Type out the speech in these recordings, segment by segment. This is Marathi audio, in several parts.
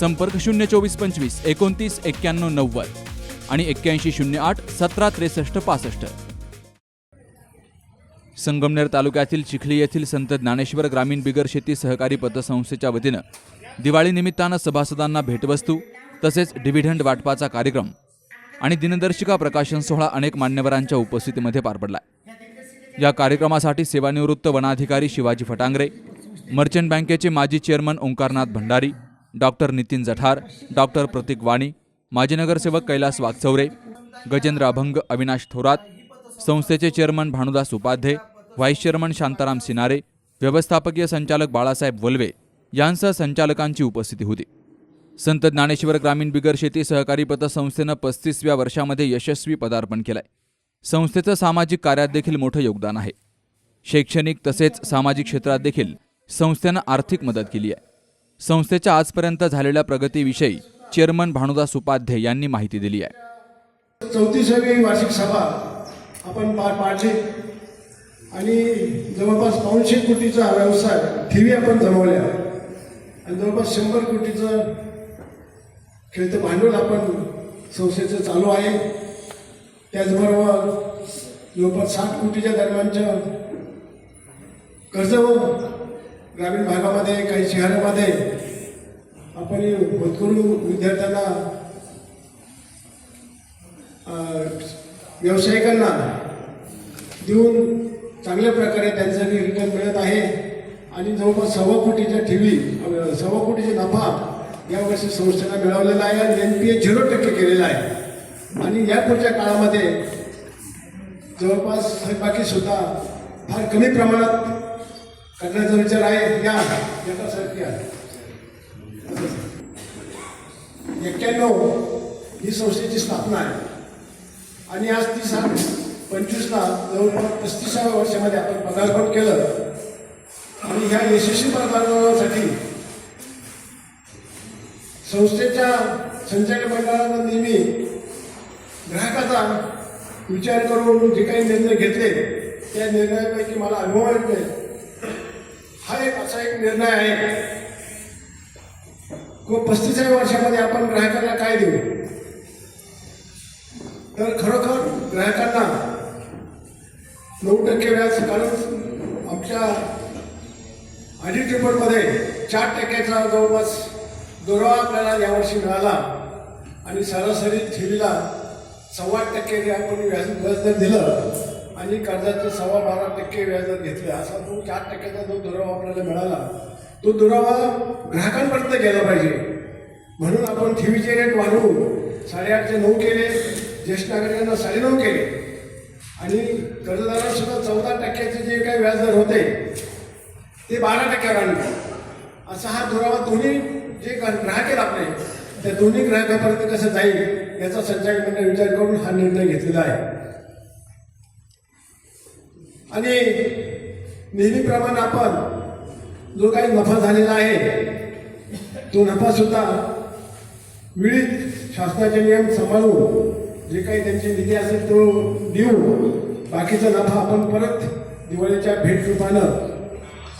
संपर्क शून्य चोवीस पंचवीस एकोणतीस एक्क्याण्णव नव्वद आणि एक्क्याऐंशी शून्य आठ सतरा त्रेसष्ट पासष्ट. संगमनेर तालुक्यातील चिखली येथील संत ज्ञानेश्वर ग्रामीण बिगर शेती सहकारी पतसंस्थेच्या वतीनं दिवाळी निमित्तानं सभासदांना भेटवस्तू तसेच डिव्हिडंड वाटपाचा कार्यक्रम आणि दिनदर्शिका प्रकाशन सोहळा अनेक मान्यवरांच्या उपस्थितीमध्ये पार पडला. या कार्यक्रमासाठी सेवानिवृत्त वनाधिकारी शिवाजी फटांगरे मर्चंट बँकेचे माजी chairman Omkarnath Bhandari doctor Nitin Jathar doctor Pratik Wani माजी नगरसेवक कैलास वागचौरे गजेंद्र अभंग अविनाश थोरात संस्थेचे chairman Bhanudas Upadhye vice chairman Shantaram Sinare व्यवस्थापकीय संचालक बाळासाहेब वल्वे यांसह संचालकांची उपस्थिती होती. संत ज्ञानेश्वर ग्रामीण बिगर शेती सहकारी पतसंस्थेनं पस्तीसव्या वर्षामध्ये यशस्वी पदार्पण केलंय. संस्थेचं सामाजिक कार्यात देखील मोठं योगदान आहे. शैक्षणिक तसेच सामाजिक क्षेत्रात देखील संस्थेनं आर्थिक मदत केली आहे. संस्थेच्या आजपर्यंत झालेल्या प्रगतीविषयी चेअरमन भानुदास उपाध्ये यांनी माहिती दिली आहे. चौतीसावी वार्षिक सभा आपण पार पाडली. आणि जवळपास पाचशे कोटीचा व्यवसाय ठेवी आपण जमवल्या. आणि जवळपास शंभर कोटीचं खेळतं भांडवल आपण संस्थेचं चालू आहे. त्याचबरोबर जवळपास साठ कोटीच्या दरम्यानच्या कर्ज ग्रामीण भागामध्ये काही शहरामध्ये आपण होतकरू विद्यार्थ्यांना व्यावसायिकांना देऊन चांगल्या प्रकारे त्यांचं रिटर्न मिळत आहे. आणि जवळपास सव्वा कोटीच्या ठेवी सव्वा कोटीचा नफा यावर्षी संस्थेला मिळवलेला आहे आणि एन पी ए झिरो टक्के केलेला आहे. आणि या पुढच्या काळामध्ये जवळपास थकबाकी सुद्धा फार कमी प्रमाणात करण्याचा विचार आहे या याच्यासारखी आहे. एक्क्याण्णव ही संस्थेची स्थापना आहे. आणि आज ती सा पंचवीसला जवळपास पस्तीसाव्या वर्षामध्ये आपण पदार्पण केलं. आणि ह्या यशस्वी पदार्पणासाठी संस्थेच्या संचालक मंडळानं नेहमी ग्राहकाचा विचार करून जे काही निर्णय घेतले त्या निर्णयापैकी मला अनुभव येतोय हा एक असा एक निर्णय आहे. पस्तीसाव्या वर्षामध्ये आपण ग्राहकांना काय देऊ? तर खरोखर ग्राहकांना नऊ टक्के व्याज काढून आमच्या ऑडिट रिपोर्टमध्ये चार टक्क्याचा जवळपास दुरावा आपल्याला यावर्षी मिळाला आणि सरासरी ठेवीला सव्वा टक्के जे आपण व्याज व्याजदर दिलं आणि कर्जाचे सव्वा बारा टक्के व्याजदर घेतले. असा तो चार टक्क्याचा जो दुरावा आपल्याला मिळाला तो दुरावा ग्राहकांपर्यंत गेला पाहिजे. म्हणून आपण ठेवीचे रेट वाढवून साडेआठचे नऊ केले ज्येष्ठ नागरिकांना साडेनऊ केले. आणि कर्जदारांसुद्धा चौदा टक्क्याचे जे काही व्याजदर होते ते बारा टक्क्यावर आणले. असा हा दुरावा दोन्ही जे ग्राहक आहेत आपले त्या दोन्ही ग्राहकापर्यंत कसं जाईल याचा संचालक मंडळ विचार करून हा निर्णय घेतलेला आहे. आणि नेहमीप्रमाणे आपण जो काही नफा झालेला आहे तो नफा सुद्धा वेळीच शासनाचे नियम सांभाळून जे काही त्यांचे निधी असेल तो देऊ बाकीचा नफा आपण परत दिवाळीच्या भेट रूपानं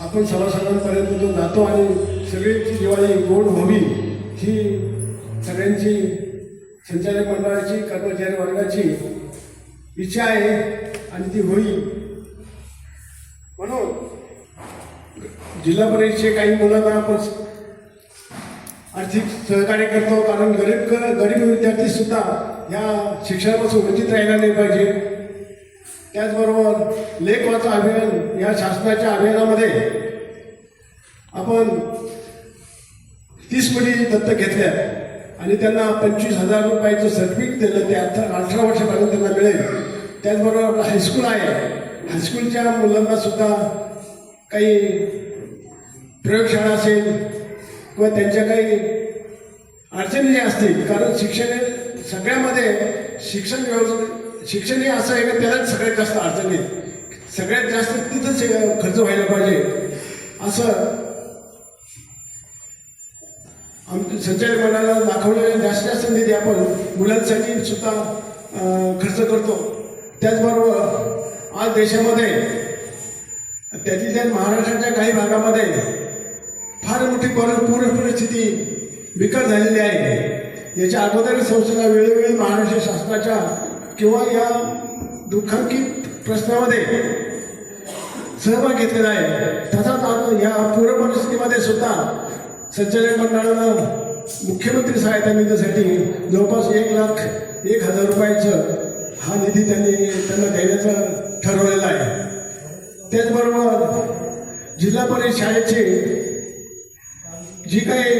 आपण सभासदांपर्यंत तो जातो आणि सगळ्यांची दिवाळी गोड व्हावी ही सगळ्यांची संचालक मंडळाची कर्मचारी वर्गाची इच्छा आहे आणि ती होईल. म्हणून जिल्हा परिषदेचे काही मुलांना आपण आर्थिक सहकार्य करतो कारण गरीब गरीब विद्यार्थी सुद्धा या शिक्षणापासून वंचित राहिला नाही पाहिजे. त्याचबरोबर लेख वाचा अभियान या शासनाच्या अभियानामध्ये आपण तीस कोटी दत्तक घेतल्या आणि त्यांना पंचवीस हजार रुपयाचं सर्टिफिकेट दिलं ते अठरा अठरा वर्षापर्यंत त्यांना मिळेल. त्याचबरोबर आपलं हायस्कूल आहे. हायस्कूलच्या मुलांना सुद्धा काही प्रयोगशाळा असेल किंवा त्यांच्या काही अडचणी ज्या असतील कारण शिक्षण हे सगळ्यामध्ये शिक्षण व्यवस्था शिक्षण हे असं आहे का त्यालाच सगळ्यात जास्त अडचणी आहेत. सगळ्यात जास्त तिथंच खर्च व्हायला पाहिजे. असं आमच्या संचालक मंडळाला दाखवलेल्या जास्त जास्त निधी आपण मुलांसाठी सुद्धा खर्च करतो. त्याचबरोबर आज देशामध्ये त्यातील त्यात महाराष्ट्राच्या काही भागामध्ये फार मोठी पर पूर परिस्थिती बिकट झालेली आहे. याच्या अगोदर संस्थेला वेळोवेळी महाराष्ट्र शासनाच्या किंवा या दुःखांकित प्रश्नामध्ये सहभाग घेतलेला आहे. तसाच आज या पूर परिस्थितीमध्ये सुद्धा संचालक मंडळानं मुख्यमंत्री सहायता निधीसाठी जवळपास एक लाख एक हजार रुपयाचं हा निधी त्यांनी त्यांना देण्याचं ठरवलेलं आहे. त्याचबरोबर जिल्हा परिषद शाळेची जी काही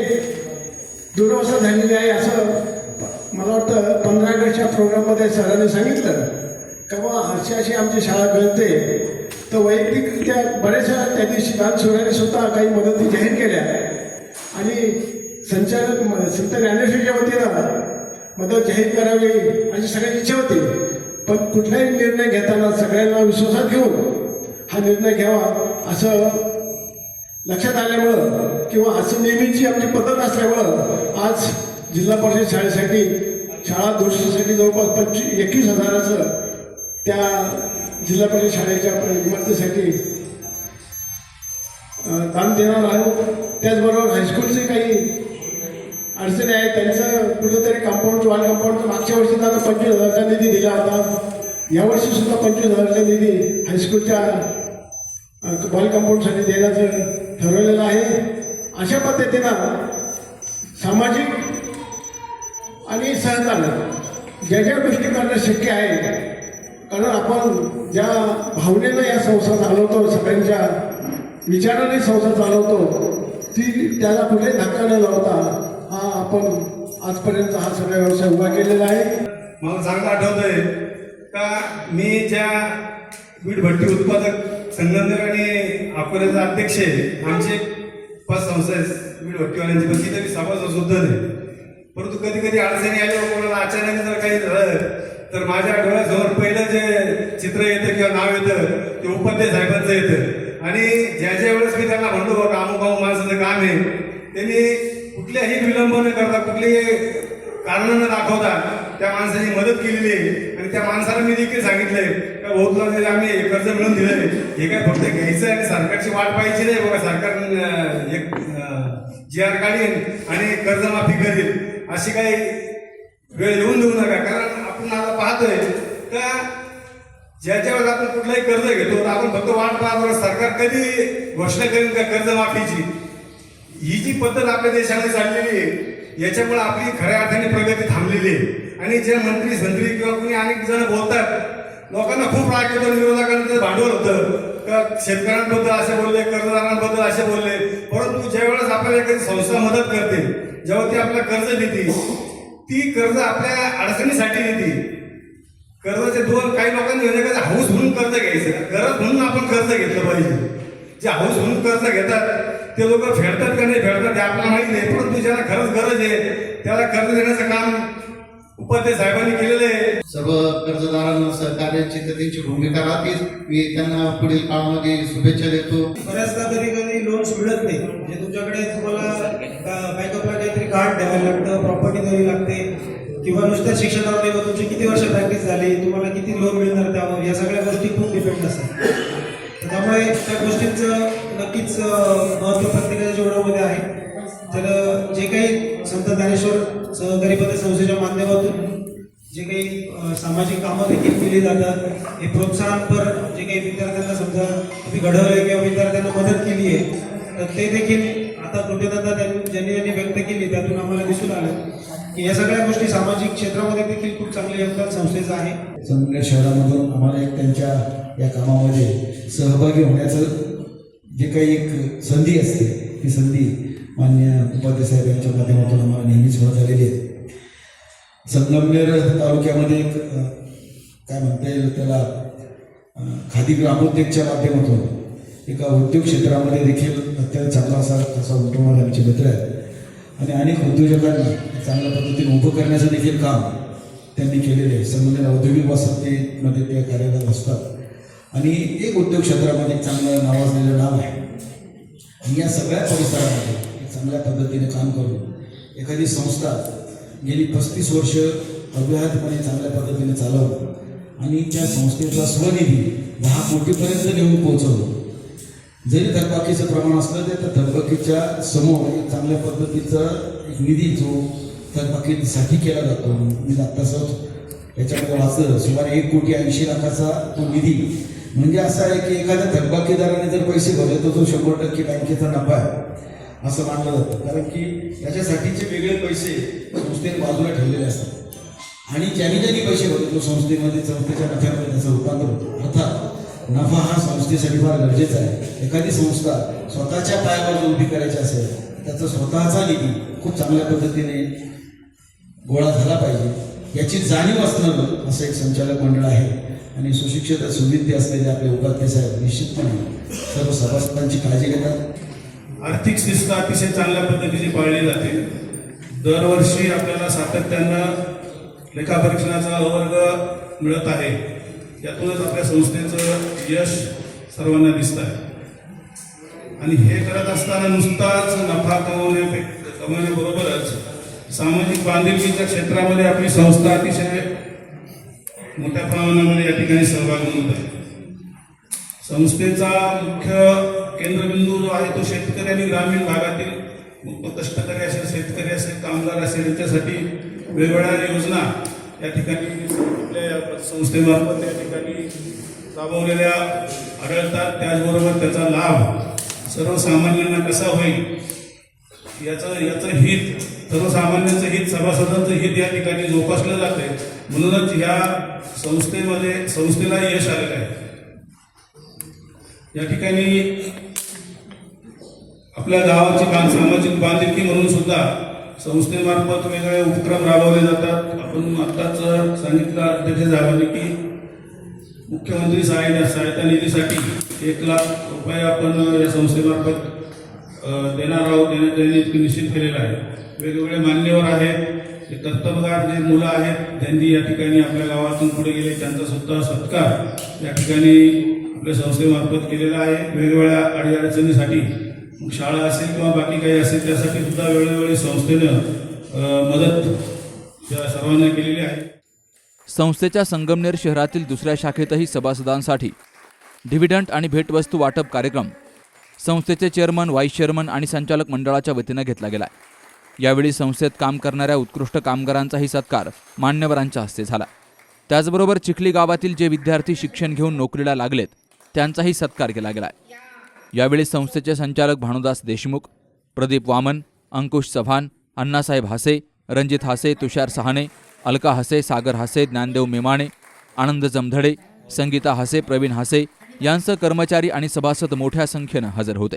दुरवस्था झालेली आहे असं मला वाटतं पंधरा ऑगस्टच्या प्रोग्राममध्ये सरांनी सांगितलं. का बा अशी अशी आमची शाळा गळते तर वैयक्तिकरित्या बऱ्याचशा त्या दिवशी दान सोडाने सुद्धा काही मदती जाहीर केल्या. आणि संचालक संत ज्ञानेश्वरीच्या वतीनं मदत जाहीर करावी अशी सगळ्यांची इच्छा होती. पण कुठलाही निर्णय घेताना सगळ्यांना विश्वासात घेऊन हा निर्णय घ्यावा असं लक्षात आल्यामुळं किंवा असं नेहमीची आपली पद्धत असल्यामुळं आज जिल्हा परिषद शाळेसाठी शाळा दुरुस्तीसाठी जवळपास पंचवीस एकवीस हजाराचं त्या जिल्हा परिषद शाळेच्या इमारतीसाठी दान देणार आहोत. त्याचबरोबर हायस्कूलचे काही अडचणी आहेत त्यांचं कुठेतरी कंपाऊंड वॉल कंपाऊंड मागच्या वर्षी त्यांना पंचवीस हजारचा निधी दिला होता. यावर्षी सुद्धा पंचवीस हजारचा निधी हायस्कूलच्या बॉल कंपाऊंडसाठी देण्याचं ठरवलेलं आहे. अशा पद्धतीनं सामाजिक आणि सहकार्य ज्या ज्या गोष्टी करणं शक्य आहे कारण आपण ज्या भावनेनं या संस्था चालवतो सगळ्यांच्या विचाराने संस्था चालवतो ती त्याला कुठे धक्का न लावता आपण आजपर्यंत हा सगळा व्यवसाय उभा केलेला आहे. मला चांगलं आठवतंय का मी ज्या वीट भट्टी उत्पादक संगमनेर आणि अकोल्याचे अध्यक्ष आहे आमचे पाच संस्था आहे वीट भट्टीवाल्यांची पण ती तरी सुद्धा नाही परंतु कधी कधी अडचणी आल्या कोणाला अचानक जर काही झालं तर माझ्या डोळ्यासमोर पहिलं जे चित्र येतं किंवा नाव येतं ते उपाध्याय साहेबांचं येतं. आणि ज्या ज्या वेळेस मी त्यांना म्हणतो बाबा अमुक अमुक माणसाचं काम आहे त्यांनी कुठल्याही विलंब न करता कुठलेही कारण न दाखवता त्या माणसाने मदत केलेली आहे. आणि त्या माणसाला मी देखील सांगितलंय का बहुतला आम्ही हे कर्ज मिळून दिलंय हे काय फक्त घ्यायचं आणि सरकारची वाट पाहायची नाही बघा. सरकार एक जी आर काढीन आणि कर्जमाफी करेल. अशी काही वेळ येऊन देऊ नका. कारण आपण आता पाहतोय का ज्याच्या वेळेस आपण कुठलाही कर्ज घेतो तर आपण फक्त वाट पाहतो सरकार कधी घोषणा करेल का कर्जमाफीची? ही जी पद्धत आपल्या देशाने चाललेली आहे याच्यामुळे आपली खऱ्या अर्थाने प्रगती थांबलेली आहे. आणि जे मंत्री संत्री किंवा कोणी अनेक जण बोलतात लोकांना खूप राग येतो विरोधकांचं भांडवल होतं. शेतकऱ्यांबद्दल असे बोलले कर्जदारांबद्दल असे बोलले. परंतु ज्या वेळेस आपल्याला एखादी संस्था मदत करते जेव्हा ती आपल्याला कर्ज देते ती कर्ज आपल्या अडचणीसाठी देते. कर्जाचे दोन काही लोकांनी हाऊस म्हणून कर्ज घ्यायचं. गरज म्हणून आपण कर्ज घेतलं पाहिजे. जे हाऊस म्हणून कर्ज घेतात ते लोक फेडतात का नाही फेडतात हे आपल्याला माहिती नाही. परंतु ज्याला खरंच गरज आहे. त्याला कर्ज देण्याचं काम उपाध्याय साहेबांनी केलेलं आहे. सर्व कर्जदारांना सहकार्याची तर त्यांची भूमिका राहतेच. मी त्यांना पुढील काळामध्ये शुभेच्छा देतो. बऱ्याचदा कधी कधी लोन्स मिळत नाही. म्हणजे तुमच्याकडे तुम्हाला बँकअपला काहीतरी कार्ड द्यावं लागतं प्रॉपर्टी द्यावी लागते. किंवा नुसत्या शिक्षणावर तुमची किती वर्ष प्रॅक्टिस झाली? तुम्हाला किती लोन मिळणार त्यावर? या सगळ्या गोष्टी खूप डिपेंड असतात. तर त्यामुळे त्या गोष्टींचं नक्कीच महत्त्व प्रत्येकाच्या जीवनामध्ये आहे. तर जे काही संत ज्ञानेश्वर सहकारी पतसंस्थेच्या माध्यमातून जे काही सामाजिक कामं देखील केली जातात हे प्रोत्साहनपर जे काही विद्यार्थ्यांना समजा तुम्ही घडवलं किंवा विद्यार्थ्यांना मदत केली आहे तर ते देखील आता कृतज्ञता त्यांनी ज्यांनी ज्यांनी व्यक्त केली त्यातून आम्हाला दिसून आलं की या सगळ्या गोष्टी सामाजिक क्षेत्रामध्ये देखील खूप चांगले योगदान संस्थेचं आहे. संगमेर शहरामधून आम्हाला एक त्यांच्या या कामामध्ये सहभागी होण्याचं जे काही एक संधी असते ती संधी मान्य उपाध्याय साहेब यांच्या माध्यमातून आम्हाला नेहमीच होत झालेली आहे. संगमनेर तालुक्यामध्ये एक काय म्हणता येईल त्याला खादी ग्रामोद्योगच्या माध्यमातून एका उद्योग क्षेत्रामध्ये देखील अत्यंत चांगला असा तसा उठवणारे आमचे मित्र आहेत. आणि अनेक उद्योजकांना चांगल्या पद्धतीने उभं करण्याचं देखील काम त्यांनी केलेले आहे. संगमनेर औद्योगिक वसाहतीमध्ये ते कार्यरत असतात. आणि एक उद्योग क्षेत्रामध्ये चांगलं नावाजलेलं नाव आहे. आणि या सगळ्या परिसरामध्ये चांगल्या पद्धतीने काम करून एखादी संस्था गेली पस्तीस वर्ष अव्याहतपणे चांगल्या पद्धतीने चालवलं आणि त्या संस्थेचा स्वनिधी दहा कोटीपर्यंत नेऊन पोहोचवलं. जरी थकबाकीचं प्रमाण असलं तरी त्या थकबाकीच्या समोर एक चांगल्या पद्धतीचा एक निधी जो थकबाकीसाठी केला जातो. मी आत्ताच याच्यामध्ये वाचलं सुमारे एक कोटी ऐंशी लाखाचा तो निधी म्हणजे असं आहे की एखाद्या थकबाकीदाराने जर पैसे भरले तर तो शंभर टक्के बँकेचा नफा आहे असं मानलं जातं. कारण की त्याच्यासाठीचे वेगळे पैसे संस्थेने बाजूला ठेवलेले असतात. आणि ज्यांनी ज्यांनी पैसे भरले तो संस्थेमध्ये संस्थेच्या नफ्यामध्ये त्याचं रूपांतर होतो. अर्थात नफा हा संस्थेसाठी फार गरजेचा आहे. एखादी संस्था स्वतःच्या पायावर उभी करायची असेल त्याचा स्वतःचा निधी खूप चांगल्या पद्धतीने गोळा झाला पाहिजे. याची जाणीव असणं असं एक संचालक मंडळ आहे. आणि सुशिक्षित सुविद्य असलेले आपले उपाध्याय साहेब निश्चितपणे सर्व सभासदांची काळजी घेतात. आर्थिक शिस्त अतिशय चांगल्या पद्धतीने पाळली जाते. दरवर्षी आपल्याला सातत्यानं लेखापरीक्षणाचा वर्ग मिळत आहे. यातूनच आपल्या संस्थेचं यश सर्वांना दिसत आहे. आणि हे करत असताना नुसताच नफा कमवण्या कमवण्याबरोबरच सामाजिक बांधिलकीच्या क्षेत्रामध्ये आपली संस्था अतिशय मोठ्या प्रमाणामध्ये या ठिकाणी सहभागी होत आहे. संस्थेचा मुख्य केंद्रबिंदू जो आहे तो शेतकरी आणि ग्रामीण भागातील मग कष्टकरी असेल शेतकरी असेल कामगार असेल यांच्यासाठी वेगवेगळ्या योजना या ठिकाणी आपल्या संस्थेमार्फत या ठिकाणी राबवलेल्या आढळतात. त्याचबरोबर त्याचा लाभ सर्वसामान्यांना कसा होईल याचं याचं हित सर्वसामान्यांचं हित सभासदांचं हित या ठिकाणी जोपासलं जाते म्हणूनच ह्या संस्थेमध्ये संस्थेला यश आलेलं आहे. या ठिकाणी आपल्या गावाची बांध सामाजिक बांधिलकी म्हणून सुद्धा संस्थेमार्फत वेगवेगळे उपक्रम राबवले जातात. आपण आत्ताच सांगितलं अध्यक्ष झाले की मुख्यमंत्री सहाय्य सहायता निधीसाठी एक लाख रुपये आपण या संस्थेमार्फत देणार आहोत. देण्यात त्यांनी निश्चित केलेलं आहे. वेगवेगळे मान्यवर आहेत. जे जे मुलं आहेत त्यांनी या ठिकाणी आपल्या गावातून पुढे गेले त्यांचा सुद्धा सत्कार या ठिकाणी आपल्या संस्थेमार्फत केलेला आहे. वेगवेगळ्या अडीअडचणीसाठी मग शाळा असेल किंवा बाकी काही असेल त्यासाठी सुद्धा वेळोवेळी संस्थेनं मदत त्या सर्वांना केलेली आहे. संस्थेच्या संगमनेर शहरातील दुसऱ्या शाखेतही सभासदांसाठी डिव्हिडंट आणि भेटवस्तू वाटप कार्यक्रम संस्थेचे चेअरमन व्हाईस चेअरमन आणि संचालक मंडळाच्या वतीनं घेतला गेला आहे. यावेळी संस्थेत काम करणाऱ्या उत्कृष्ट कामगारांचाही सत्कार मान्यवरांच्या हस्ते झाला. त्याचबरोबर चिखली गावातील जे विद्यार्थी शिक्षण घेऊन नोकरीला लागलेत त्यांचाही सत्कार केला गेला यावेळी संस्थेचे संचालक भानुदास देशमुख प्रदीप वामन अंकुश चव्हाण अण्णासाहेब हासे रणजित हासे तुषार सहाने अलका हासे सागर हासे ज्ञानदेव मेमाणे आनंद जमधडे संगीता हासे प्रवीण हासे यांसह कर्मचारी आणि सभासद मोठ्या संख्येनं हजर होते.